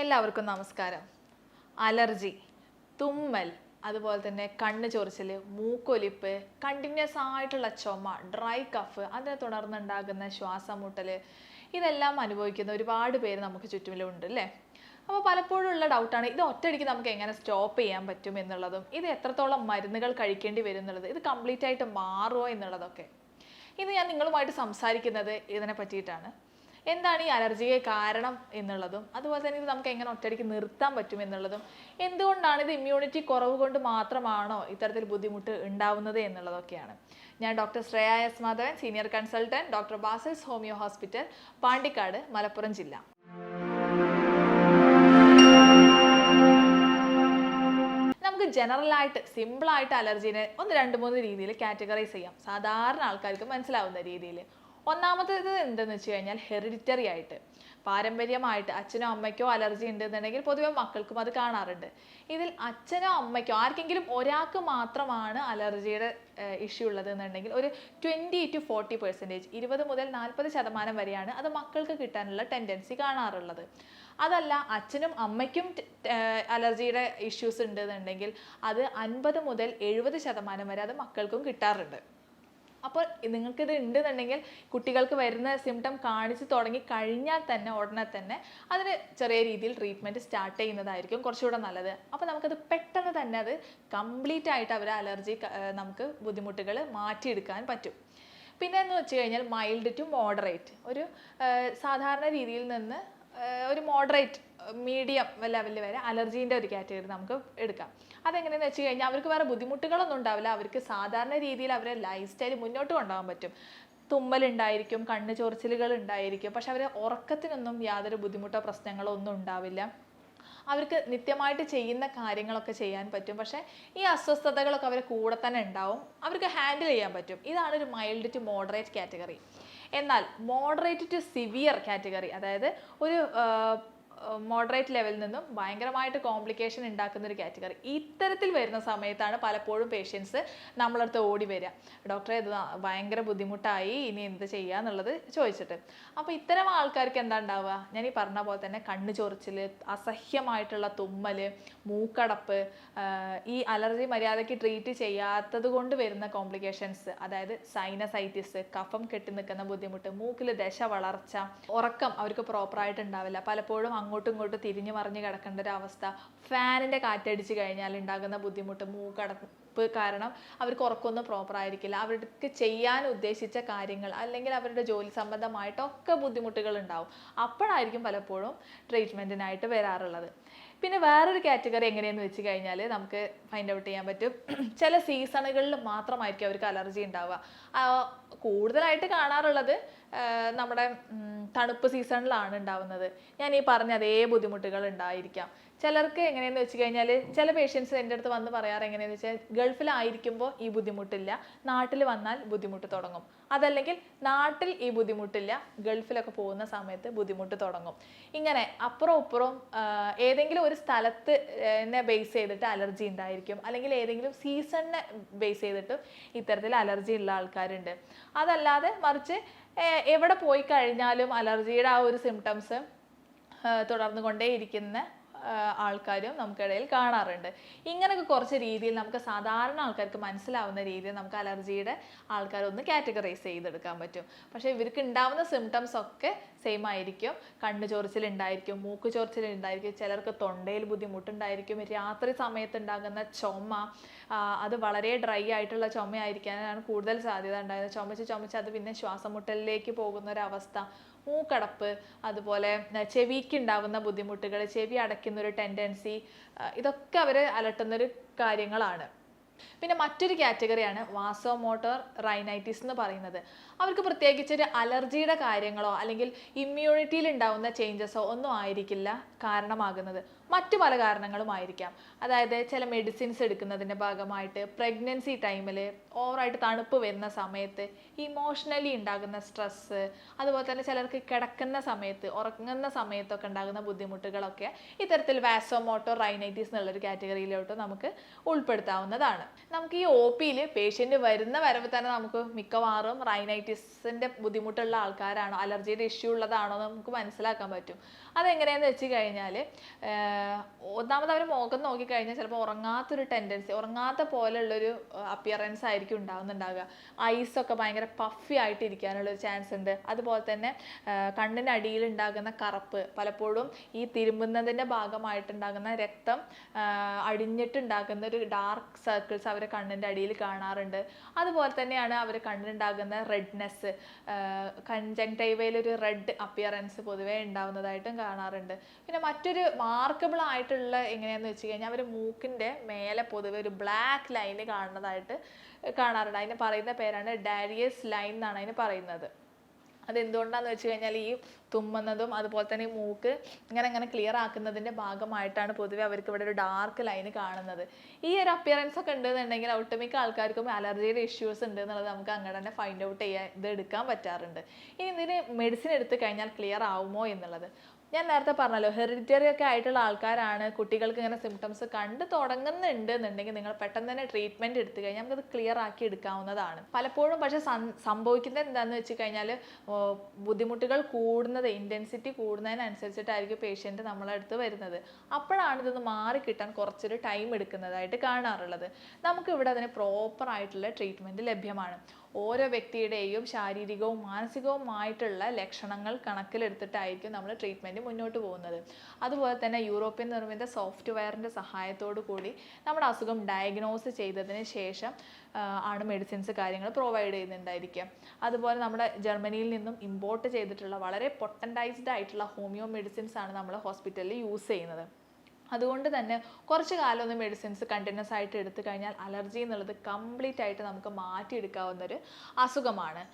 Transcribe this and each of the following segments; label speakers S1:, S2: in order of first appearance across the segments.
S1: എല്ലാവർക്കും നമസ്കാരം. അലർജി തുമ്മൽ അതുപോലെ തന്നെ കണ്ണ് ചൊറിച്ചിൽ മൂക്കൊലിപ്പ് കണ്ടിന്യൂസ് ആയിട്ടുള്ള ചുമ ഡ്രൈ കഫ് അതിനെ തുടർന്നുണ്ടാകുന്ന ശ്വാസം മുട്ടൽ ഇതെല്ലാം അനുഭവിക്കുന്ന ഒരുപാട് പേര് നമുക്ക് ചുറ്റുമിലുണ്ട് അല്ലേ? അപ്പോൾ പലപ്പോഴും ഉള്ള ഡൗട്ടാണ് ഇത് ഒറ്റയടിക്ക് നമുക്ക് എങ്ങനെ സ്റ്റോപ്പ് ചെയ്യാൻ പറ്റും എന്നുള്ളതും ഇത് എത്രത്തോളം മരുന്നുകൾ കഴിക്കേണ്ടി വരും എന്നുള്ളത് ഇത് കംപ്ലീറ്റ് ആയിട്ട് മാറുമോ എന്നുള്ളതൊക്കെ. ഇന്ന് ഞാൻ നിങ്ങളുമായിട്ട് സംസാരിക്കുന്നത് ഇതിനെ പറ്റിയിട്ടാണ്. എന്താണ് ഈ അലർജിക്ക് കാരണം എന്നുള്ളതും അതുപോലെ തന്നെ ഇത് നമുക്ക് എങ്ങനെ ഒറ്റയടിക്ക് നിർത്താൻ പറ്റും എന്നുള്ളതും എന്തുകൊണ്ടാണ് ഇത് ഇമ്മ്യൂണിറ്റി കുറവ് കൊണ്ട് മാത്രമാണോ ഇത്തരത്തിൽ ബുദ്ധിമുട്ട് ഉണ്ടാവുന്നത് എന്നുള്ളതൊക്കെയാണ്. ഞാൻ doctor Shreya S Madhavan senior consultant doctor Basil's homeo hospital Pandikkad Malappuram ജില്ല. നമുക്ക് ജനറൽ ആയിട്ട് സിമ്പിൾ ആയിട്ട് അലർജീനെ ഒന്ന് രണ്ട് മൂന്ന് രീതിയിൽ കാറ്റഗറൈസ് ചെയ്യാം. സാധാരണ ആൾക്കാർക്ക് മനസ്സിലാവുന്ന രീതിയിൽ. ഒന്നാമത്തേത് എന്തെന്ന് വെച്ച് കഴിഞ്ഞാൽ ഹെറിഡിറ്ററി ആയിട്ട് പാരമ്പര്യമായിട്ട് അച്ഛനോ അമ്മയ്ക്കോ അലർജി ഉണ്ട് എന്നുണ്ടെങ്കിൽ പൊതുവെ മക്കൾക്കും അത് കാണാറുണ്ട്. ഇതിൽ അച്ഛനോ അമ്മയ്ക്കോ ആർക്കെങ്കിലും ഒരാൾക്ക് മാത്രമാണ് അലർജിയുടെ ഇഷ്യൂ ഉള്ളത് എന്നുണ്ടെങ്കിൽ ഒരു ട്വന്റി ടു ഫോർട്ടി പെർസെന്റേജ് ഇരുപത് മുതൽ നാൽപ്പത് ശതമാനം വരെയാണ് അത് മക്കൾക്ക് കിട്ടാനുള്ള ടെൻഡൻസി കാണാറുള്ളത്. അതല്ല അച്ഛനും അമ്മയ്ക്കും അലർജിയുടെ ഇഷ്യൂസ് ഉണ്ട് എന്നുണ്ടെങ്കിൽ അത് അൻപത് മുതൽ എഴുപത് ശതമാനം വരെ അത് മക്കൾക്കും കിട്ടാറുണ്ട്. അപ്പോൾ നിങ്ങൾക്കിത് ഉണ്ടെന്നുണ്ടെങ്കിൽ കുട്ടികൾക്ക് വരുന്ന സിംറ്റം കാണിച്ച് തുടങ്ങി കഴിഞ്ഞാൽ തന്നെ ഉടനെ തന്നെ അതിന് ചെറിയ രീതിയിൽ ട്രീറ്റ്മെന്റ് സ്റ്റാർട്ട് ചെയ്യുന്നതായിരിക്കും കുറച്ചുകൂടെ നല്ലത്. അപ്പോൾ നമുക്കത് പെട്ടെന്ന് തന്നെ അത് കംപ്ലീറ്റ് ആയിട്ട് അവരെ അലർജി നമുക്ക് ബുദ്ധിമുട്ടുകൾ മാറ്റിയെടുക്കാൻ പറ്റും. പിന്നെ എന്ന് വെച്ച് കഴിഞ്ഞാൽ മൈൽഡ് ടു മോഡറേറ്റ് ഒരു സാധാരണ രീതിയിൽ നിന്ന് ഒരു മോഡറേറ്റ് മീഡിയം ലെവലിൽ വരെ അലർജീന്റെ ഒരു കാറ്റഗറി നമുക്ക് എടുക്കാം. അതെങ്ങനെയെന്ന് വെച്ച് കഴിഞ്ഞാൽ അവർക്ക് വേറെ ബുദ്ധിമുട്ടുകളൊന്നും ഉണ്ടാവില്ല. അവർക്ക് സാധാരണ രീതിയിൽ അവരെ ലൈഫ് സ്റ്റൈൽ മുന്നോട്ട് കൊണ്ടുപോകാൻ പറ്റും. തുമ്മലുണ്ടായിരിക്കും കണ്ണ് ചൊറിച്ചിലുകൾ ഉണ്ടായിരിക്കും. പക്ഷെ അവരെ ഉറക്കത്തിനൊന്നും യാതൊരു ബുദ്ധിമുട്ടോ പ്രശ്നങ്ങളോ ഒന്നും ഉണ്ടാവില്ല. അവർക്ക് നിത്യമായിട്ട് ചെയ്യുന്ന കാര്യങ്ങളൊക്കെ ചെയ്യാൻ പറ്റും. പക്ഷേ ഈ അസ്വസ്ഥതകളൊക്കെ അവരെ കൂടെ തന്നെ ഉണ്ടാവും. അവർക്ക് ഹാൻഡിൽ ചെയ്യാൻ പറ്റും. ഇതാണ് ഒരു മൈൽഡ് ടു മോഡറേറ്റ് കാറ്റഗറി എന്നാൽ മോഡറേറ്റ് ടു സിവിയർ കാറ്റഗറി അതായത് ഒരു മോഡറേറ്റ് ലെവലിൽ നിന്നും ഭയങ്കരമായിട്ട് കോംപ്ലിക്കേഷൻ ഉണ്ടാക്കുന്ന ഒരു കാറ്റഗറി ഇത്തരത്തിൽ വരുന്ന സമയത്താണ് പലപ്പോഴും പേഷ്യൻസ് നമ്മളടുത്ത് ഓടി വരിക. ഡോക്ടറെ ഇത് ഭയങ്കര ബുദ്ധിമുട്ടായി. ഇനി എന്ത് ചെയ്യുക എന്നുള്ളത് ചോദിച്ചിട്ട്. അപ്പോൾ ഇത്തരം ആൾക്കാർക്ക് എന്താ ഉണ്ടാവുക? ഞാൻ ഈ പറഞ്ഞ പോലെ തന്നെ കണ്ണ് ചൊറിച്ചിൽ അസഹ്യമായിട്ടുള്ള തുമ്മൽ മൂക്കടപ്പ് ഈ അലർജി മര്യാദയ്ക്ക് ട്രീറ്റ് ചെയ്യാത്തത് കൊണ്ട് വരുന്ന കോംപ്ലിക്കേഷൻസ് അതായത് സൈനസൈറ്റിസ് കഫം കെട്ടി നിൽക്കുന്ന ബുദ്ധിമുട്ട് മൂക്കിൽ ദശ വളർച്ച ഉറക്കം അവർക്ക് പ്രോപ്പറായിട്ട് ഉണ്ടാവില്ല. പലപ്പോഴും അങ്ങോട്ടും ഇങ്ങോട്ടും തിരിഞ്ഞു മറിഞ്ഞ് കിടക്കേണ്ട ഒരു അവസ്ഥ. ഫാനിന്റെ കാറ്റടിച്ച് കഴിഞ്ഞാൽ ഉണ്ടാകുന്ന ബുദ്ധിമുട്ട് മൂക്കടപ്പ് കാരണം അവർക്ക് ഉറക്കമൊന്നും പ്രോപ്പർ ആയിരിക്കില്ല. അവർക്ക് ചെയ്യാൻ ഉദ്ദേശിച്ച കാര്യങ്ങൾ അല്ലെങ്കിൽ അവരുടെ ജോലി സംബന്ധമായിട്ടൊക്കെ ബുദ്ധിമുട്ടുകൾ ഉണ്ടാവും. അപ്പോഴായിരിക്കും പലപ്പോഴും ട്രീറ്റ്മെന്റിനായിട്ട് വരാറുള്ളത്. പിന്നെ വേറൊരു കാറ്റഗറി എങ്ങനെയെന്ന് വെച്ച് കഴിഞ്ഞാൽ നമുക്ക് ഫൈൻഡ് ഔട്ട് ചെയ്യാൻ പറ്റും. ചില സീസണുകളിൽ മാത്രമായിരിക്കും അവർക്ക് അലർജി ഉണ്ടാവുക. കൂടുതലായിട്ട് കാണാറുള്ളത് നമ്മുടെ തണുപ്പ് സീസണിലാണ് ഉണ്ടാവുന്നത്. ഞാൻ ഈ പറഞ്ഞ അതേ ബുദ്ധിമുട്ടുകൾ ഉണ്ടായിരിക്കാം. ചിലർക്ക് എങ്ങനെയെന്ന് വെച്ച് കഴിഞ്ഞാൽ ചില പേഷ്യൻസ് എന്റെ അടുത്ത് വന്ന് പറയാറ് എങ്ങനെയെന്ന് വെച്ചാൽ ഗൾഫിലായിരിക്കുമ്പോൾ ഈ ബുദ്ധിമുട്ടില്ല നാട്ടിൽ വന്നാൽ ബുദ്ധിമുട്ട് തുടങ്ങും. അതല്ലെങ്കിൽ നാട്ടിൽ ഈ ബുദ്ധിമുട്ടില്ല ഗൾഫിലൊക്കെ പോകുന്ന സമയത്ത് ബുദ്ധിമുട്ട് തുടങ്ങും. ഇങ്ങനെ അപ്പുറം ഇപ്പുറം ഏതെങ്കിലും ഒരു സ്ഥലത്ത് എന്നെ ബേസ് ചെയ്തിട്ട് അലർജി ഉണ്ടായിരിക്കും. അല്ലെങ്കിൽ ഏതെങ്കിലും സീസണിനെ ബേസ് ചെയ്തിട്ട് ഇത്തരത്തിൽ അലർജി ഉള്ള ആൾക്കാരുണ്ട്. അതല്ലാതെ മറിച്ച് എവിടെ പോയി കഴിഞ്ഞാലും അലർജിയുടെ ആ ഒരു സിംറ്റംസ് തുടർന്നു കൊണ്ടേയിരിക്കുന്ന ആ, ആൾക്കാരും നമുക്കിടയിൽ കാണാറുണ്ട്. ഇങ്ങനെയൊക്കെ കുറച്ച് രീതിയിൽ നമുക്ക് സാധാരണ ആൾക്കാർക്ക് മനസ്സിലാവുന്ന രീതിയിൽ നമുക്ക് അലർജിയുടെ ആൾക്കാരൊന്ന് കാറ്റഗറൈസ് ചെയ്തെടുക്കാൻ പറ്റും. പക്ഷേ ഇവർക്ക് ഉണ്ടാവുന്ന സിംറ്റംസ് ഒക്കെ സെയിം ആയിരിക്കും. കണ്ണു ചൊറിച്ചിൽ ഉണ്ടായിരിക്കും മൂക്ക് ചൊറിച്ചിൽ ഉണ്ടായിരിക്കും ചിലർക്ക് തൊണ്ടയിൽ ബുദ്ധിമുട്ടുണ്ടായിരിക്കും രാത്രി സമയത്ത് ഉണ്ടാകുന്ന ചുമ അത് വളരെ ഡ്രൈ ആയിട്ടുള്ള ചുമയായിരിക്കാനാണ് കൂടുതൽ സാധ്യത ഉണ്ടായിരുന്നത് ചുമച്ച് ചുമച്ച് അത് പിന്നെ ശ്വാസം മുട്ടലിലേക്ക് പോകുന്ന ഒരവസ്ഥ മൂക്കടപ്പ് അതുപോലെ ചെവിക്ക് ഉണ്ടാവുന്ന ബുദ്ധിമുട്ടുകൾ ചെവി അടയ്ക്കുന്ന ഒരു ടെൻഡൻസി ഇതൊക്കെ അവർ അലട്ടുന്നൊരു കാര്യങ്ങളാണ്. പിന്നെ മറ്റൊരു കാറ്റഗറിയാണ് വാസോമോട്ടോർ റൈനൈറ്റിസ് എന്ന് പറയുന്നത്. അവർക്ക് പ്രത്യേകിച്ച് ഒരു അലർജിയുടെ കാര്യങ്ങളോ അല്ലെങ്കിൽ ഇമ്മ്യൂണിറ്റിയിൽ ഉണ്ടാവുന്ന ചേഞ്ചസോ ഒന്നും ആയിരിക്കില്ല കാരണമാകുന്നത്. മറ്റു പല കാരണങ്ങളും ആയിരിക്കാം അതായത് ചില മെഡിസിൻസ് എടുക്കുന്നതിന്റെ ഭാഗമായിട്ട് പ്രഗ്നൻസി ടൈമിൽ ഓവറായിട്ട് തണുപ്പ് വരുന്ന സമയത്ത് ഇമോഷണലി ഉണ്ടാകുന്ന സ്ട്രെസ്സ് അതുപോലെ തന്നെ ചിലർക്ക് കിടക്കുന്ന സമയത്ത് ഉറങ്ങുന്ന സമയത്തൊക്കെ ഉണ്ടാകുന്ന ബുദ്ധിമുട്ടുകളൊക്കെ ഇത്തരത്തിൽ വാസോമോട്ടോ റൈനൈറ്റീസ് എന്നുള്ളൊരു കാറ്റഗറിയിലോട്ട് നമുക്ക് ഉൾപ്പെടുത്താവുന്നതാണ്. നമുക്ക് ഈ ഒ പിയിൽ പേഷ്യന്റ് വരുന്ന വരവ് തന്നെ നമുക്ക് മിക്കവാറും റൈനൈറ്റിസിന്റെ ബുദ്ധിമുട്ടുള്ള ആൾക്കാരാണോ അലർജിയുടെ ഇഷ്യൂ ഉള്ളതാണോ നമുക്ക് മനസ്സിലാക്കാൻ പറ്റും. അതെങ്ങനെയാന്ന് വെച്ച് കഴിഞ്ഞാൽ ഒന്നാമത് അവർ മുഖം നോക്കിക്കഴിഞ്ഞാൽ ചിലപ്പോൾ ഉറങ്ങാത്തൊരു ടെൻഡൻസി ഉറങ്ങാത്ത പോലെയുള്ളൊരു അപ്പിയറൻസ് ആയിരിക്കും ഉണ്ടാകുന്നുണ്ടാവുക ഐസ് ഒക്കെ ഭയങ്കര പഫി ആയിട്ട് ഇരിക്കാനുള്ള ഒരു ചാൻസ് ഉണ്ട്. അതുപോലെ തന്നെ കണ്ണിനടിയിൽ ഉണ്ടാകുന്ന കറുപ്പ് പലപ്പോഴും ഈ തിരുമ്പുന്നതിന്റെ ഭാഗമായിട്ടുണ്ടാകുന്ന രക്തം അടിഞ്ഞിട്ട് അടിഞ്ഞിട്ടുണ്ടാകുന്ന ഒരു ഡാർക്ക് സർക്കിൾസ് അവരെ കണ്ണിന്റെ അടിയിൽ കാണാറുണ്ട്. അതുപോലെ തന്നെയാണ് അവർ കണ്ണിനുണ്ടാകുന്ന റെഡ്നെസ് കൺജങ്ടൈവയിൽ ഒരു റെഡ് അപ്പിയറൻസ് പൊതുവേ ഉണ്ടാകുന്നതായിട്ടും കാണാറുണ്ട്. പിന്നെ മറ്റൊരു മാർക്കബിൾ ആയിട്ടുള്ള എങ്ങനെയാന്ന് വെച്ച് കഴിഞ്ഞാൽ അവർ മൂക്കിന്റെ മേലെ പൊതുവെ ഒരു ബ്ലാക്ക് ലൈന് കാണുന്നതായിട്ട് കാണാറുണ്ട്. അതിന് പറയുന്ന പേരാണ് ഡാരിയസ് ലൈൻ എന്നാണ് അതിന് പറയുന്നത്. അതെന്തുകൊണ്ടാന്ന് വെച്ച് കഴിഞ്ഞാൽ ഈ തുമ്മുന്നതും അതുപോലെ തന്നെ ഈ മൂക്ക് ഇങ്ങനെ ഇങ്ങനെ ക്ലിയർ ആക്കുന്നതിന്റെ ഭാഗമായിട്ടാണ് പൊതുവെ അവർക്ക് ഇവിടെ ഒരു ഡാർക്ക് ലൈന് കാണുന്നത്. ഈ ഒരു അപ്പിയറൻസ് ഒക്കെ ഉണ്ടെന്നുണ്ടെങ്കിൽ ഒട്ടുമിക്ക ആൾക്കാർക്കും അലർജിയുടെ ഇഷ്യൂസ് ഉണ്ട് എന്നുള്ളത് നമുക്ക് അങ്ങനെ തന്നെ ഫൈൻഡ് ഔട്ട് ചെയ്യാൻ ഇത് എടുക്കാൻ പറ്റാറുണ്ട്. ഇനി ഇതിന് മെഡിസിൻ എടുത്തു കഴിഞ്ഞാൽ ക്ലിയർ ആവുമോ എന്നുള്ളത്? ഞാൻ നേരത്തെ പറഞ്ഞല്ലോ ഹെറിഡിറ്ററി ഒക്കെ ആയിട്ടുള്ള ആൾക്കാരാണ് കുട്ടികൾക്ക് ഇങ്ങനെ സിംറ്റംസ് കണ്ടു തുടങ്ങുന്നുണ്ട് എന്നുണ്ടെങ്കിൽ നിങ്ങൾ പെട്ടെന്ന് തന്നെ ട്രീറ്റ്മെന്റ് എടുത്തു കഴിഞ്ഞാൽ നമുക്കത് ക്ലിയർ ആക്കി എടുക്കാവുന്നതാണ്. പലപ്പോഴും പക്ഷെ സംഭവിക്കുന്നത് എന്താണെന്ന് വെച്ച് കഴിഞ്ഞാൽ ബുദ്ധിമുട്ടുകൾ കൂടുന്നത് ഇന്റൻസിറ്റി കൂടുന്നതിനനുസരിച്ചിട്ടായിരിക്കും പേഷ്യന്റ് നമ്മളെ അടുത്ത് വരുന്നത്. അപ്പോഴാണ് ഇതൊന്ന് മാറി കിട്ടാൻ കുറച്ചൊരു ടൈം എടുക്കുന്നതായിട്ട് കാണാറുള്ളത്. നമുക്ക് ഇവിടെ അതിന് പ്രോപ്പർ ആയിട്ടുള്ള ട്രീറ്റ്മെന്റ് ലഭ്യമാണ്. ഓരോ വ്യക്തിയുടെയും ശാരീരികവും മാനസികവുമായിട്ടുള്ള ലക്ഷണങ്ങൾ കണക്കിലെടുത്തിട്ടായിരിക്കും നമ്മൾ ട്രീറ്റ്മെന്റ് മുന്നോട്ട് പോകുന്നത്. അതുപോലെ തന്നെ യൂറോപ്യൻ നിർമ്മിത സോഫ്റ്റ്വെയറിന്റെ സഹായത്തോടു കൂടി നമ്മുടെ അസുഖം ഡയഗ്നോസ് ചെയ്തതിന് ശേഷം ആണ് മെഡിസിൻസ് കാര്യങ്ങൾ പ്രൊവൈഡ് ചെയ്യുന്നുണ്ടായിരിക്കുക. അതുപോലെ നമ്മുടെ ജർമ്മനിയിൽ നിന്നും ഇമ്പോർട്ട് ചെയ്തിട്ടുള്ള വളരെ പൊട്ടന്റൈസ്ഡ് ആയിട്ടുള്ള ഹോമിയോ മെഡിസിൻസ് ആണ് നമ്മൾ ഹോസ്പിറ്റലിൽ യൂസ് ചെയ്യുന്നത്. അതുകൊണ്ട് തന്നെ കുറച്ച് കാലം ഒന്ന് മെഡിസിൻസ് കണ്ടിന്യൂസ് ആയിട്ട് എടുത്തു കഴിഞ്ഞാൽ അലർജി എന്നുള്ളത് കംപ്ലീറ്റ് ആയിട്ട് നമുക്ക് മാറ്റിയെടുക്കാവുന്ന ഒരു അസുഖമാണ്.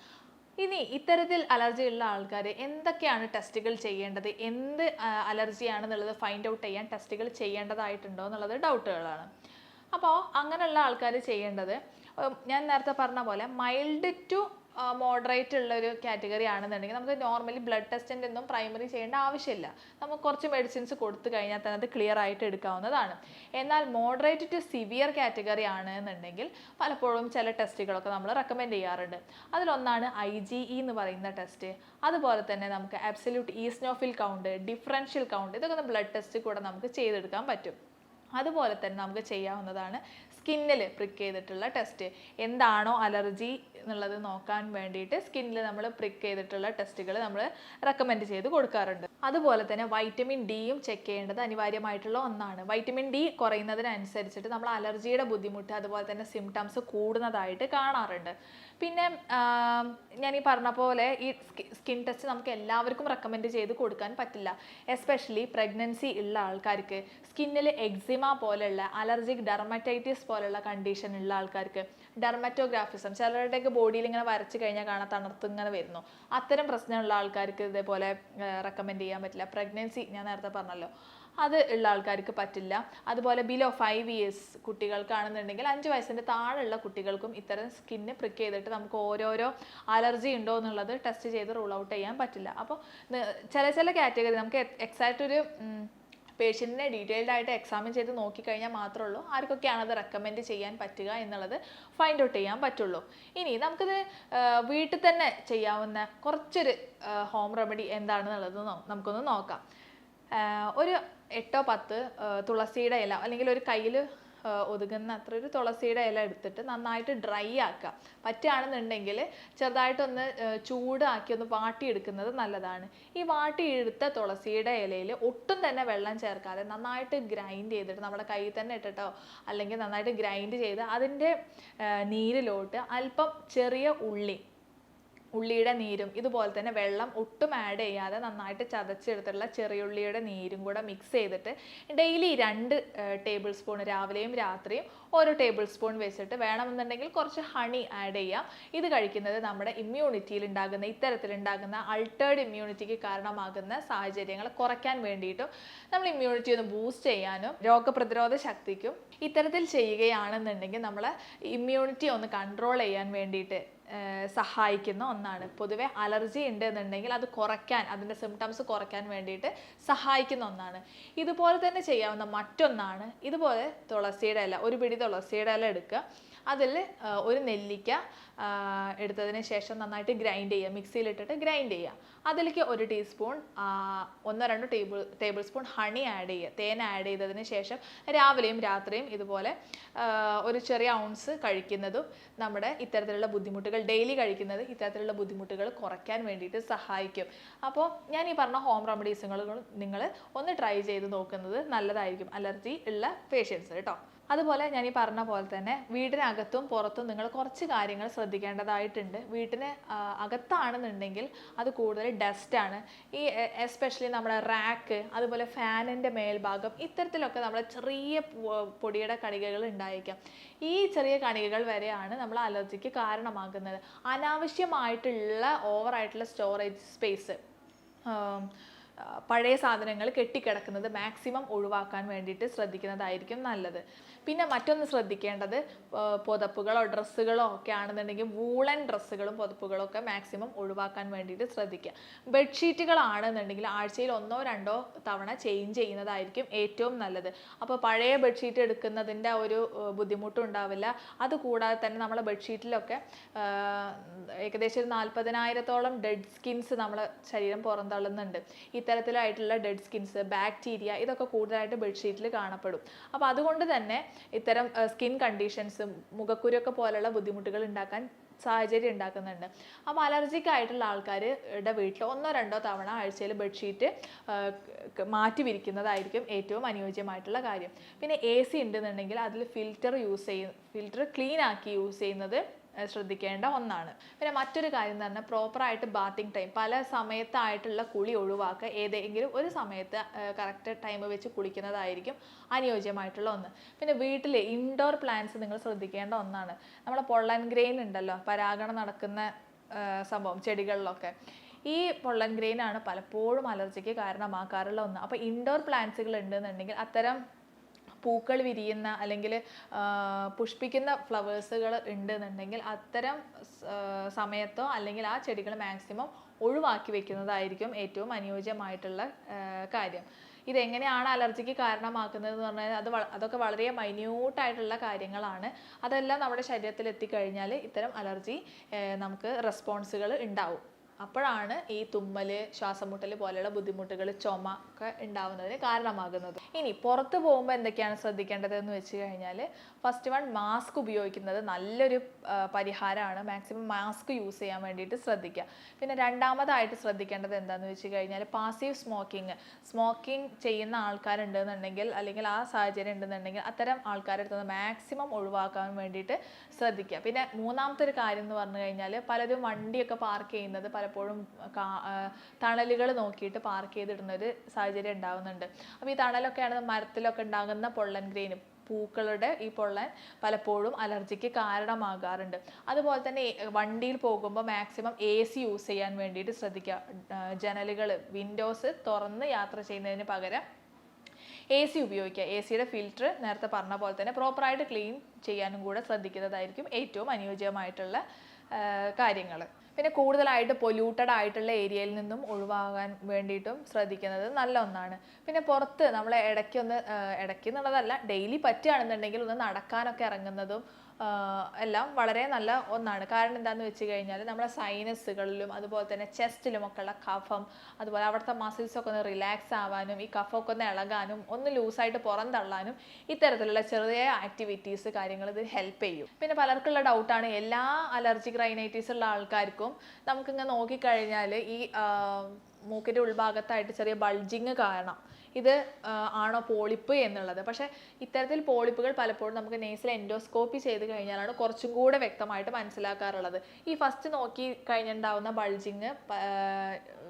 S1: ഇനി ഇത്തരത്തിൽ അലർജി ഉള്ള ആൾക്കാർ എന്തൊക്കെയാണ് ടെസ്റ്റുകൾ ചെയ്യേണ്ടത്? എന്ത് അലർജിയാണെന്നുള്ളത് ഫൈൻഡ് ഔട്ട് ചെയ്യാൻ ടെസ്റ്റുകൾ ചെയ്യേണ്ടതായിട്ടുണ്ടോ എന്നുള്ളത് ഡൗട്ടുകളാണ് അപ്പോൾ അങ്ങനെയുള്ള ആൾക്കാർ ചെയ്യേണ്ടത് ഞാൻ നേരത്തെ പറഞ്ഞ പോലെ മൈൽഡ് ടു മോഡറേറ്റ് ഉള്ള ഒരു കാറ്റഗറി ആണെന്നുണ്ടെങ്കിൽ നമുക്ക് നോർമലി ബ്ലഡ് ടെസ്റ്റിന്റെ ഒന്നും പ്രൈമറി ചെയ്യേണ്ട ആവശ്യമില്ല. നമുക്ക് കുറച്ച് മെഡിസിൻസ് കൊടുത്തു കഴിഞ്ഞാൽ തന്നെ അത് ക്ലിയർ ആയിട്ട് എടുക്കാവുന്നതാണ്. എന്നാൽ മോഡറേറ്റ് ടു സിവിയർ കാറ്റഗറി ആണ് എന്നുണ്ടെങ്കിൽ പലപ്പോഴും ചില ടെസ്റ്റുകളൊക്കെ നമ്മൾ റെക്കമെൻഡ് ചെയ്യാറുണ്ട്. അതിലൊന്നാണ് ഐ ജി ഇ എന്ന് പറയുന്ന ടെസ്റ്റ് അതുപോലെ തന്നെ നമുക്ക് absolute eosinophil count differential count ഇതൊക്കെ ബ്ലഡ് ടെസ്റ്റ് കൂടെ നമുക്ക് ചെയ്തെടുക്കാൻ പറ്റും. അതുപോലെ തന്നെ നമുക്ക് ചെയ്യാവുന്നതാണ് സ്കിന്നിൽ പ്രിക്ക് ചെയ്തിട്ടുള്ള ടെസ്റ്റ് എന്താണോ അലർജി എന്നുള്ളത് നോക്കാൻ വേണ്ടിയിട്ട് സ്കിന്നിൽ നമ്മൾ പ്രിക്ക് ചെയ്തിട്ടുള്ള ടെസ്റ്റുകൾ നമ്മൾ റെക്കമെൻഡ് ചെയ്ത് കൊടുക്കാറുണ്ട്. അതുപോലെ തന്നെ വൈറ്റമിൻ ഡിയും ചെക്ക് ചെയ്യേണ്ടത് അനിവാര്യമായിട്ടുള്ള ഒന്നാണ്. വൈറ്റമിൻ ഡി കുറയുന്നതിനനുസരിച്ചിട്ട് നമ്മൾ അലർജിയുടെ ബുദ്ധിമുട്ട് അതുപോലെ തന്നെ സിംറ്റംസ് കൂടുന്നതായിട്ട് കാണാറുണ്ട്. പിന്നെ ഞാൻ ഈ പറഞ്ഞ പോലെ ഈ സ്കിൻ ടെസ്റ്റ് നമുക്ക് എല്ലാവർക്കും റെക്കമെൻഡ് ചെയ്ത് കൊടുക്കാൻ പറ്റില്ല. എസ്പെഷ്യലി പ്രഗ്നൻസി ഉള്ള ആൾക്കാർക്ക് സ്കിന്നിൽ എക്സിമ പോലെയുള്ള അലർജിക് ഡെർമറ്റൈറ്റിസ് പോലെയുള്ള കണ്ടീഷൻ ഉള്ള ആൾക്കാർക്ക് ഡെർമറ്റോഗ്രാഫിസം ചിലരുടെയൊക്കെ ബോഡിയിൽ ഇങ്ങനെ വരച്ച് കഴിഞ്ഞാൽ കാണാൻ തണുത്തിങ്ങനെ വരുന്നു. അത്തരം പ്രശ്നമുള്ള ആൾക്കാർക്ക് ഇതേപോലെ റെക്കമെൻഡ് ചെയ്യാൻ പറ്റില്ല. പ്രഗ്നൻസി ഞാൻ നേരത്തെ പറഞ്ഞല്ലോ. അത് ഉള്ള ആൾക്കാർക്ക് പറ്റില്ല. അതുപോലെ ബിലോ ഫൈവ് ഇയേഴ്സ് കുട്ടികൾക്കാണെന്നുണ്ടെങ്കിൽ അഞ്ച് വയസ്സിന്റെ താഴെയുള്ള കുട്ടികൾക്കും ഇത്തരം സ്കിന്ന് പ്രിക്ക് ചെയ്തിട്ട് നമുക്ക് ഓരോരോ അലർജി ഉണ്ടോ എന്നുള്ളത് ടെസ്റ്റ് ചെയ്ത് റൂൾ ഔട്ട് ചെയ്യാൻ പറ്റില്ല. അപ്പോൾ ചില ചില കാറ്റഗറി നമുക്ക് എക്സാക്റ്റ് ഒരു പേഷ്യന്റിനെ ഡീറ്റെയിൽഡ് ആയിട്ട് എക്സാമിൻ ചെയ്ത് നോക്കിക്കഴിഞ്ഞാൽ മാത്രമേ ഉള്ളൂ ആർക്കൊക്കെയാണ് അത് റെക്കമെൻഡ് ചെയ്യാൻ പറ്റുക എന്നുള്ളത് ഫൈൻഡ് ഔട്ട് ചെയ്യാൻ പറ്റുള്ളൂ. ഇനി നമുക്കിത് വീട്ടിൽ തന്നെ ചെയ്യാവുന്ന കുറച്ചൊരു ഹോം റെമഡി എന്താണെന്നുള്ളത് നമുക്കൊന്ന് നോക്കാം. ഒരു എട്ടോ പത്ത് തുളസിയുടെ ഇല അല്ലെങ്കിൽ ഒരു കയ്യിൽ ഒതുങ്ങുന്ന അത്ര ഒരു തുളസിയുടെ ഇല എടുത്തിട്ട് നന്നായിട്ട് ഡ്രൈ ആക്കുക. പറ്റുകയാണെന്നുണ്ടെങ്കിൽ ചെറുതായിട്ടൊന്ന് ചൂടാക്കി ഒന്ന് വാട്ടിയെടുക്കുന്നത് നല്ലതാണ്. ഈ വാട്ടിയെടുത്ത തുളസിയുടെ ഇലയിൽ ഒട്ടും തന്നെ വെള്ളം ചേർക്കാതെ നന്നായിട്ട് ഗ്രൈൻഡ് ചെയ്തിട്ട് നമ്മുടെ കയ്യിൽ തന്നെ ഇട്ടിട്ടോ അല്ലെങ്കിൽ നന്നായിട്ട് ഗ്രൈൻഡ് ചെയ്ത് അതിന്റെ നീരിലോട്ട് അല്പം ചെറിയ ഉള്ളി ഉള്ളിയുടെ നീരും ഇതുപോലെ തന്നെ വെള്ളം ഒട്ടും ആഡ് ചെയ്യാതെ നന്നായിട്ട് ചതച്ചെടുത്തിട്ടുള്ള ചെറിയുള്ളിയുടെ നീരും കൂടെ മിക്സ് ചെയ്തിട്ട് ഡെയിലി രണ്ട് ടേബിൾ സ്പൂൺ രാവിലെയും രാത്രിയും ഓരോ ടേബിൾ സ്പൂൺ വെച്ചിട്ട് വേണമെന്നുണ്ടെങ്കിൽ കുറച്ച് ഹണി ആഡ് ചെയ്യാം. ഇത് കഴിക്കുന്നത് നമ്മുടെ ഇമ്മ്യൂണിറ്റിയിൽ ഉണ്ടാകുന്ന ഇത്തരത്തിലുണ്ടാകുന്ന അൾട്ടേർഡ് ഇമ്മ്യൂണിറ്റിക്ക് കാരണമാകുന്ന സാഹചര്യങ്ങൾ കുറയ്ക്കാൻ വേണ്ടിയിട്ടും നമ്മൾ ഇമ്മ്യൂണിറ്റി ഒന്ന് ബൂസ്റ്റ് ചെയ്യാനും രോഗപ്രതിരോധ ശക്തിക്കും ഇത്തരത്തിൽ ചെയ്യുകയാണെന്നുണ്ടെങ്കിൽ നമ്മളെ ഇമ്മ്യൂണിറ്റി ഒന്ന് കൺട്രോൾ ചെയ്യാൻ വേണ്ടിയിട്ട് സഹായിക്കുന്ന ഒന്നാണ്. പൊതുവെ അലർജി ഉണ്ട് എന്നുണ്ടെങ്കിൽ അത് കുറയ്ക്കാൻ അതിന്റെ സിംറ്റംസ് കുറയ്ക്കാൻ വേണ്ടിയിട്ട് സഹായിക്കുന്ന ഒന്നാണ്. ഇതുപോലെ തന്നെ ചെയ്യാവുന്ന മറ്റൊന്നാണ്. ഇതുപോലെ തുളസിയുടെ ഇല ഒരു പിടി തുളസിയുടെ ഇല എടുക്കുക. അതിൽ ഒരു നെല്ലിക്ക എടുത്തതിന് ശേഷം നന്നായിട്ട് ഗ്രൈൻഡ് ചെയ്യുക. മിക്സിയിലിട്ടിട്ട് ഗ്രൈൻഡ് ചെയ്യുക. അതിലേക്ക് ഒരു ടീസ്പൂൺ ഒന്നോ രണ്ടോ table table spoon honey add ചെയ്യുക. തേൻ ആഡ് ചെയ്തതിന് ശേഷം രാവിലെയും രാത്രിയും ഇതുപോലെ ഒരു ചെറിയ ഔൺസ് കഴിക്കുന്നതും നമ്മുടെ ഇത്തരത്തിലുള്ള ബുദ്ധിമുട്ടുകൾ ഡെയിലി കഴിക്കുന്നത് ഇത്തരത്തിലുള്ള ബുദ്ധിമുട്ടുകൾ കുറയ്ക്കാൻ വേണ്ടിയിട്ട് സഹായിക്കും. അപ്പോൾ ഞാൻ ഈ പറഞ്ഞ ഹോം റെമഡീസുകൾ നിങ്ങൾ ഒന്ന് ട്രൈ ചെയ്ത് നോക്കുന്നത് നല്ലതായിരിക്കും. അലർജി ഉള്ള പേഷ്യൻസ് കേട്ടോ. അതുപോലെ ഞാൻ ഈ പറഞ്ഞ പോലെ തന്നെ വീടിനകത്തും പുറത്തും നിങ്ങൾ കുറച്ച് കാര്യങ്ങൾ ശ്രദ്ധിക്കേണ്ടതായിട്ടുണ്ട്. വീട്ടിന് അകത്താണെന്നുണ്ടെങ്കിൽ അത് കൂടുതൽ ഡസ്റ്റാണ് ഈ എസ്പെഷ്യലി നമ്മുടെ റാക്ക് അതുപോലെ ഫാനിന്റെ മേൽഭാഗം ഇത്തരത്തിലൊക്കെ നമ്മൾ ചെറിയ പൊടിയുടെ കണികകൾ ഉണ്ടായിരിക്കാം ഈ ചെറിയ കണികകൾ വരെയാണ് നമ്മൾ അലർജിക്ക് കാരണമാകുന്നത്. അനാവശ്യമായിട്ടുള്ള ഓവറായിട്ടുള്ള സ്റ്റോറേജ് സ്പേസ് പഴയ സാധനങ്ങൾ കെട്ടിക്കിടക്കുന്നത് മാക്സിമം ഒഴിവാക്കാൻ വേണ്ടിയിട്ട് ശ്രദ്ധിക്കുന്നതായിരിക്കും നല്ലത്. പിന്നെ മറ്റൊന്ന് ശ്രദ്ധിക്കേണ്ടത് പുതപ്പുകളോ ഡ്രസ്സുകളോ ഒക്കെ ആണെന്നുണ്ടെങ്കിൽ വൂളൻ ഡ്രസ്സുകളും പുതപ്പുകളും ഒക്കെ മാക്സിമം ഒഴിവാക്കാൻ വേണ്ടിയിട്ട് ശ്രദ്ധിക്കുക. ബെഡ്ഷീറ്റുകളാണെന്നുണ്ടെങ്കിൽ ആഴ്ചയിൽ ഒന്നോ രണ്ടോ തവണ ചേഞ്ച് ചെയ്യുന്നതായിരിക്കും ഏറ്റവും നല്ലത്. അപ്പോൾ പഴയ ബെഡ്ഷീറ്റ് എടുക്കുന്നതിന്റെ ഒരു ബുദ്ധിമുട്ടും ഉണ്ടാവില്ല അതുകൂടാതെ തന്നെ നമ്മളെ ബെഡ്ഷീറ്റിലൊക്കെ ഏകദേശം ഒരു നാൽപ്പതിനായിരത്തോളം ഡെഡ് സ്കിൻസ് നമ്മളെ ശരീരം പുറന്തള്ളുന്നുണ്ട്. ഇത്തരത്തിലായിട്ടുള്ള ഡെഡ് സ്കിൻസ് ബാക്ടീരിയ ഇതൊക്കെ കൂടുതലായിട്ട് ബെഡ്ഷീറ്റിൽ കാണപ്പെടും. അപ്പോൾ അതുകൊണ്ട് തന്നെ ഇത്തരം സ്കിൻ കണ്ടീഷൻസും മുഖക്കുരൊക്കെ പോലുള്ള ബുദ്ധിമുട്ടുകൾ ഉണ്ടാക്കാൻ സാഹചര്യം ഉണ്ടാക്കുന്നുണ്ട്. അപ്പോൾ അലർജിക്ക് ആയിട്ടുള്ള ആൾക്കാരുടെ വീട്ടിൽ ഒന്നോ രണ്ടോ തവണ ആഴ്ചയിൽ ബെഡ്ഷീറ്റ് മാറ്റി വിരിക്കുന്നതായിരിക്കും ഏറ്റവും അനുയോജ്യമായിട്ടുള്ള കാര്യം. പിന്നെ എ സി ഉണ്ടെന്നുണ്ടെങ്കിൽ അതിൽ ഫിൽറ്റർ യൂസ് ചെയ്യ ഫിൽറ്റർ ക്ലീൻ ആക്കി യൂസ് ചെയ്യുന്നത് ശ്രദ്ധിക്കേണ്ട ഒന്നാണ്. പിന്നെ മറ്റൊരു കാര്യം എന്ന് പറഞ്ഞാൽ പ്രോപ്പറായിട്ട് ബാത്തിങ് ടൈം പല സമയത്തായിട്ടുള്ള കുളി ഒഴിവാക്കുക ഏതെങ്കിലും ഒരു സമയത്ത് കറക്റ്റ് ടൈം വെച്ച് കുളിക്കുന്നതായിരിക്കും അനുയോജ്യമായിട്ടുള്ള ഒന്ന്. പിന്നെ വീട്ടിൽ ഇൻഡോർ പ്ലാന്റ്സ് നിങ്ങൾ ശ്രദ്ധിക്കേണ്ട ഒന്നാണ്. നമ്മുടെ പൊള്ളൻ ഗ്രെയിൻ ഉണ്ടല്ലോ പരാഗണം നടക്കുന്ന സംഭവം ചെടികളിലൊക്കെ. ഈ പൊള്ളൻ ഗ്രെയിൻ ആണ് പലപ്പോഴും അലർജിക്ക് കാരണമാക്കാറുള്ള ഒന്ന്. അപ്പോൾ ഇൻഡോർ പ്ലാന്റ്സുകൾ ഉണ്ടെന്നുണ്ടെങ്കിൽ അത്തരം പൂക്കൾ വിരിയുന്ന അല്ലെങ്കിൽ പുഷ്പിക്കുന്ന ഫ്ലവേഴ്സുകൾ ഉണ്ടെന്നുണ്ടെങ്കിൽ അത്തരം സമയത്തോ അല്ലെങ്കിൽ ആ ചെടികൾ മാക്സിമം ഒഴിവാക്കി വെക്കുന്നതായിരിക്കും ഏറ്റവും അനുയോജ്യമായിട്ടുള്ള കാര്യം. ഇതെങ്ങനെയാണ് അലർജിക്ക് കാരണമാക്കുന്നത് എന്ന് പറഞ്ഞാൽ അത് അതൊക്കെ വളരെ മൈന്യൂട്ടായിട്ടുള്ള കാര്യങ്ങളാണ്. അതെല്ലാം നമ്മുടെ ശരീരത്തിൽ എത്തിക്കഴിഞ്ഞാൽ ഇത്തരം അലർജി നമുക്ക് റെസ്പോൺസുകൾ ഉണ്ടാവും. അപ്പോഴാണ് ഈ തുമ്മൽ ശ്വാസം മുട്ടൽ പോലെയുള്ള ബുദ്ധിമുട്ടുകൾ ചുമ ഒക്കെ ഉണ്ടാവുന്നതിന് കാരണമാകുന്നത്. ഇനി പുറത്ത് പോകുമ്പോൾ എന്തൊക്കെയാണ് ശ്രദ്ധിക്കേണ്ടത് എന്ന് വെച്ച് കഴിഞ്ഞാൽ ഫസ്റ്റ് വൺ മാസ്ക് ഉപയോഗിക്കുന്നത് നല്ലൊരു പരിഹാരമാണ്. മാക്സിമം മാസ്ക് യൂസ് ചെയ്യാൻ വേണ്ടിയിട്ട് ശ്രദ്ധിക്കുക. പിന്നെ രണ്ടാമതായിട്ട് ശ്രദ്ധിക്കേണ്ടത് എന്താണെന്ന് വെച്ച് കഴിഞ്ഞാൽ പാസീവ് സ്മോക്കിംഗ് സ്മോക്കിംഗ് ചെയ്യുന്ന ആൾക്കാരുണ്ടെന്നുണ്ടെങ്കിൽ അല്ലെങ്കിൽ ആ സാഹചര്യം ഉണ്ടെന്നുണ്ടെങ്കിൽ അത്തരം ആൾക്കാരുടെ അടുത്ത് മാക്സിമം ഒഴിവാക്കാൻ വേണ്ടിയിട്ട് ശ്രദ്ധിക്കുക. പിന്നെ മൂന്നാമത്തെ ഒരു കാര്യം എന്ന് പറഞ്ഞു കഴിഞ്ഞാൽ പലരും വണ്ടിയൊക്കെ പാർക്ക് ചെയ്യുന്നത് പലപ്പോഴും തണലുകൾ നോക്കിയിട്ട് പാർക്ക് ചെയ്തിടുന്ന ഒരു സാഹചര്യം ഉണ്ടാകുന്നുണ്ട് അപ്പോൾ ഈ തണലൊക്കെയാണ് മരത്തിലൊക്കെ ഉണ്ടാകുന്ന പൊള്ളൻ ഗ്രെയിൻ പൂക്കളുടെ ഈ പൊള്ളൻ പലപ്പോഴും അലർജിക്ക് കാരണമാകാറുണ്ട്. അതുപോലെ തന്നെ വണ്ടിയിൽ പോകുമ്പോൾ മാക്സിമം എ സി യൂസ് ചെയ്യാൻ വേണ്ടിയിട്ട് ശ്രദ്ധിക്കുക. ജനലുകൾ വിൻഡോസ് തുറന്ന് യാത്ര ചെയ്യുന്നതിന് പകരം എ സി ഉപയോഗിക്കുക. എ സിയുടെ ഫിൽറ്റർ നേരത്തെ പറഞ്ഞ പോലെ തന്നെ പ്രോപ്പറായിട്ട് ക്ലീൻ ചെയ്യാനും കൂടെ ശ്രദ്ധിക്കുന്നതായിരിക്കും ഏറ്റവും അനുയോജ്യമായിട്ടുള്ള കാര്യങ്ങൾ. പിന്നെ കൂടുതലായിട്ട് പൊല്യൂട്ടഡ് ആയിട്ടുള്ള ഏരിയയിൽ നിന്നും ഒഴിവാകാൻ വേണ്ടിയിട്ടും ശ്രദ്ധിക്കുന്നത് നല്ല ഒന്നാണ്. പിന്നെ പുറത്ത് നമ്മൾ ഇടയ്ക്കൊന്ന് ഇടയ്ക്ക് എന്നുള്ളതല്ല ഡെയിലി പറ്റുകയാണെന്നുണ്ടെങ്കിൽ ഒന്ന് നടക്കാനൊക്കെ ഇറങ്ങുന്നതും എല്ലാം വളരെ നല്ല ഒന്നാണ്. കാരണം എന്താണെന്ന് വെച്ച് കഴിഞ്ഞാൽ നമ്മുടെ സൈനസുകളിലും അതുപോലെ തന്നെ ചെസ്റ്റിലും ഒക്കെ ഉള്ള കഫം അതുപോലെ അവിടുത്തെ മസിൽസ് ഒക്കെ ഒന്ന് റിലാക്സ് ആവാനും ഈ കഫമൊക്കെ ഒന്ന് ഇളകാനും ഒന്ന് ലൂസായിട്ട് പുറം തള്ളാനും ഇത്തരത്തിലുള്ള ചെറിയ ആക്ടിവിറ്റീസ് കാര്യങ്ങൾ ഇത് ഹെൽപ്പ് ചെയ്യും. പിന്നെ പലർക്കുള്ള ഡൗട്ടാണ് എല്ലാ അലർജിക് റൈനൈറ്റീസ് ഉള്ള ആൾക്കാർക്കും നമുക്കിങ്ങനെ നോക്കിക്കഴിഞ്ഞാൽ ഈ മൂക്കിന്റെ ഉൾഭാഗത്തായിട്ട് ചെറിയ ബൾജിങ് കാരണം ഇത് ആണോ പോളിപ്പ് എന്നുള്ളത്. പക്ഷേ ഇത്തരത്തിൽ പോളിപ്പുകൾ പലപ്പോഴും നമുക്ക് നേസിൽ എൻഡോസ്കോപ്പി ചെയ്ത് കഴിഞ്ഞാലാണ് കുറച്ചും കൂടെ വ്യക്തമായിട്ട് മനസ്സിലാക്കാറുള്ളത്. ഈ ഫസ്റ്റ് നോക്കി കഴിഞ്ഞിട്ടുണ്ടാവുന്ന ബൾജിങ്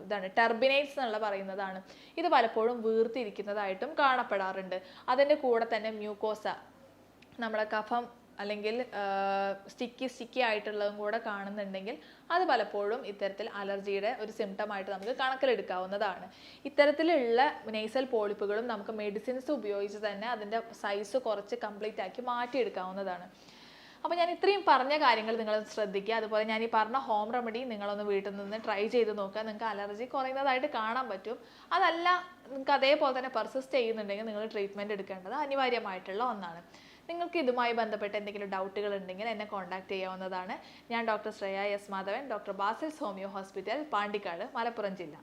S1: ഇതാണ് ടെർബിനേറ്റ്സ് എന്നുള്ള പറയുന്നതാണ്. ഇത് പലപ്പോഴും വീർത്തിരിക്കുന്നതായിട്ടും കാണപ്പെടാറുണ്ട്. അതിന്റെ കൂടെ തന്നെ മ്യൂക്കോസ നമ്മളെ കഫം അല്ലെങ്കിൽ സ്റ്റിക്കി സ്റ്റിക്കി ആയിട്ടുള്ളതും കൂടെ കാണുന്നുണ്ടെങ്കിൽ അത് പലപ്പോഴും ഇത്തരത്തിൽ അലർജിയുടെ ഒരു സിംറ്റം ആയിട്ട് നമുക്ക് കണക്കിലെടുക്കാവുന്നതാണ്. ഇത്തരത്തിലുള്ള നെയ്സൽ പോളിപ്പുകളും നമുക്ക് മെഡിസിൻസ് ഉപയോഗിച്ച് തന്നെ അതിന്റെ സൈസ് കുറച്ച് കംപ്ലീറ്റ് ആക്കി മാറ്റിയെടുക്കാവുന്നതാണ്. അപ്പോൾ ഞാൻ ഇത്രയും പറഞ്ഞ കാര്യങ്ങൾ നിങ്ങൾ ശ്രദ്ധിക്കുക. അതുപോലെ ഞാൻ ഈ പറഞ്ഞ ഹോം റെമഡി നിങ്ങളൊന്ന് വീട്ടിൽ നിന്ന് ട്രൈ ചെയ്ത് നോക്കുക. നിങ്ങൾക്ക് അലർജി കുറയുന്നതായിട്ട് കാണാൻ പറ്റും. അതല്ല നിങ്ങൾക്ക് അതേപോലെ തന്നെ പെർസിസ്റ്റ് ചെയ്യുന്നുണ്ടെങ്കിൽ നിങ്ങൾ ട്രീറ്റ്മെന്റ് എടുക്കേണ്ടത് അനിവാര്യമായിട്ടുള്ള ഒന്നാണ്. നിങ്ങൾക്ക് ഇതുമായി ബന്ധപ്പെട്ട് എന്തെങ്കിലും ഡൗട്ടുകൾ ഉണ്ടെങ്കിൽ എന്നെ കോൺടാക്ട് ചെയ്യാവുന്നതാണ്. ഞാൻ doctor Shreya S Madhavan doctor Basil's homeo hospital Pandikkad Malappuram ജില്ല.